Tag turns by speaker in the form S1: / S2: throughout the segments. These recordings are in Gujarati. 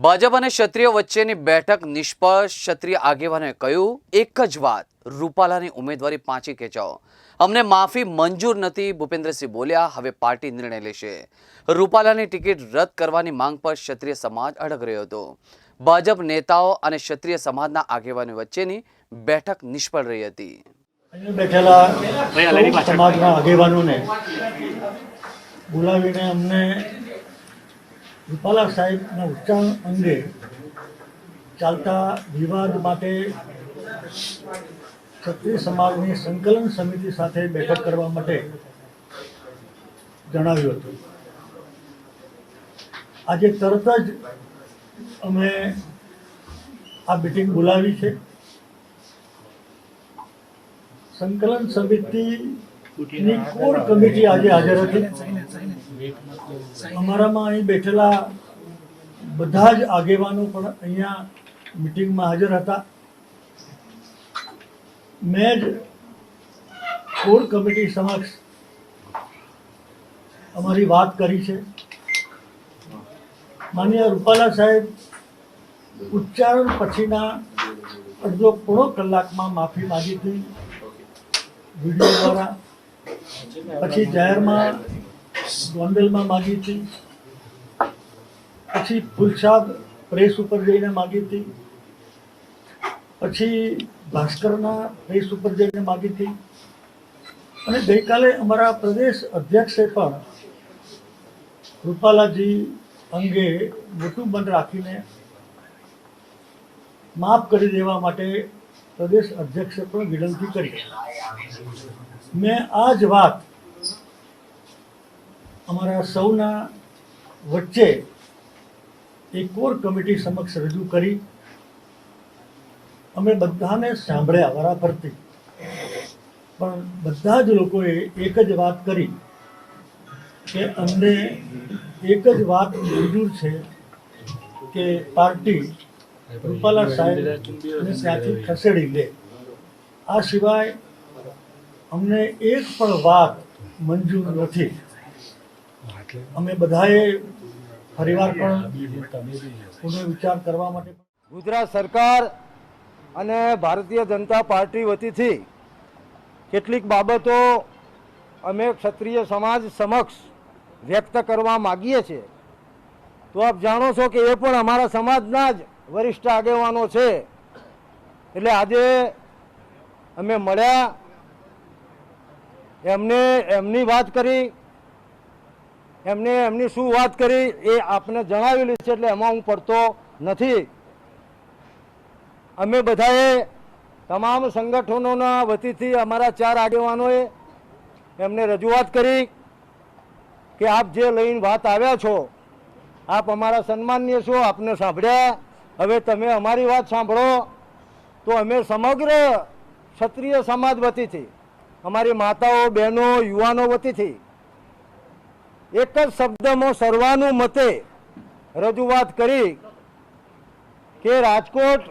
S1: ભાજપ અને ક્ષત્રિય વચ્ચેની બેઠક નિષ્ફળ ક્ષત્રિય આગેવાને કહ્યું એક જ વાત રૂપાલાની ઉમેદવારી પાંચી ખેંચાઓ. અમને માફી મંજૂર નથી ભૂપેન્દ્રસિંહ બોલ્યા હવે પાર્ટી નિર્ણય લેશે. રૂપાલાની ટિકિટ રદ કરવાની માંગ પર ક્ષત્રિય સમાજ અડગ રહ્યો હતો. ભાજપ નેતાઓ અને ક્ષત્રિય સમાજના આગેવાનો વચ્ચેની બેઠક નિષ્ફળ રહી હતી.
S2: બેઠેલા સમાજના આગેવાનોને બોલાવીને અમને રૂપાલા સાહેબના ઉચ્ચારણ અંગે ચાલતા વિવાદ માટે ક્ષત્રિય સમાજની સંકલન સમિતિ સાથે બેઠક કરવા માટે જણાવ્યું હતું. આજે તરત જ અમે આ મિટિંગ બોલાવી છે. સંકલન સમિતિની કોર કમિટી આજે હાજર હતી? અમારામાં અહીં બેઠેલા બધા જ આગેવાનો પણ અહીંયા મિટિંગમાં હાજર હતા. મેં જ કોર કમિટી સમક્ષ અમારી વાત કરી છે. માનીય રૂપાલા સાહેબ ઉચ્ચારણ પછીના અડધો પોણો કલાકમાં માફી માગી હતી વીડિયો દ્વારા. પછી જાહેરમાં ગોંડલમાં માગી હતી. પછી ફુલસાદ પ્રેસ ઉપર જઈને માગી હતી. પછી ભાસ્કરના પ્રેસ ઉપર જઈને માગી હતી. અને ગઈકાલે અમારા પ્રદેશ અધ્યક્ષે પણ રૂપાલાજી અંગે મોટું મન રાખીને માફ કરી દેવા માટે પ્રદેશ અધ્યક્ષે પણ વિનંતી કરી મેં આ જ વાત અમારા સૌના વચ્ચે એક કોર કમિટી સમક્ષ રજૂ કરી. અમે બધાને સાંભળ્યા વરાફરતી પણ બધા જ લોકોએ એક જ વાત કરી કે અમને એક જ વાત મંજૂર છે કે પાર્ટી રૂપાલા સાહેબ ત્યાંથી ખસેડી લે આ સિવાય અમને એક પણ વાત મંજૂર નથી. અમે બધાએ ફરીવાર પણ પુનર્વિચાર વિચાર કરવા માટે
S3: ગુજરાત સરકાર અને ભારતીય જનતા પાર્ટી વતીથી કેટલીક બાબતો અમે ક્ષત્રિય સમાજ સમક્ષ વ્યક્ત કરવા માગીએ છીએ. તો આપ જાણો છો કે એ પણ અમારા સમાજના જ વરિષ્ઠ આગેવાનો છે. એટલે આજે અમે મળ્યા, એમને એમની વાત કરી, એમને એમની શું વાત કરી એ આપને જણાવેલી છે એટલે એમાં હું પડતો નથી. અમે બધાએ તમામ સંગઠનોના વતીથી અમારા ચાર આગેવાનોએ એમને રજૂઆત કરી કે આપ જે લઈને વાત આવ્યા છો, આપ અમારા સન્માનીય છો, આપને સાંભળ્યા હવે તમે અમારી વાત સાંભળો, તો અમે સમગ્ર ક્ષત્રિય સમાજ વતીથી, અમારી માતાઓ, બહેનો, યુવાનો વતીથી, એક જ શબ્દમાં સર્વાનું મતે રજૂઆત કરી કે રાજકોટ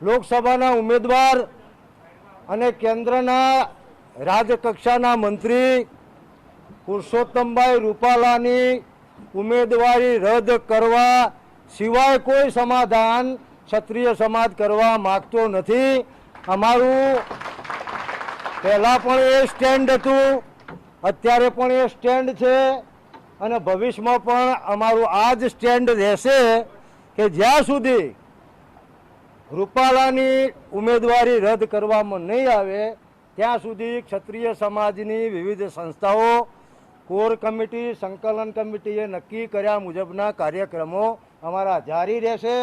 S3: લોકસભાના ઉમેદવાર અને કેન્દ્રના રાજકક્ષાના મંત્રી પુરુષોત્તમભાઈ રૂપાલાની ઉમેદવારી રદ કરવા સિવાય કોઈ સમાધાન ક્ષત્રિય સમાજ કરવા માગતો નથી. અમારું પહેલાં પણ એ સ્ટેન્ડ હતું, અત્યારે પણ એ સ્ટેન્ડ છે અને ભવિષ્યમાં પણ અમારું આ જ સ્ટેન્ડ રહેશે કે જ્યાં સુધી રૂપાલાની ઉમેદવારી રદ કરવામાં નહીં આવે, ત્યાં સુધી ક્ષત્રિય સમાજની વિવિધ સંસ્થાઓ, કોર કમિટી, સંકલન કમિટીએ નક્કી કર્યા મુજબના કાર્યક્રમો અમારા જારી રહેશે.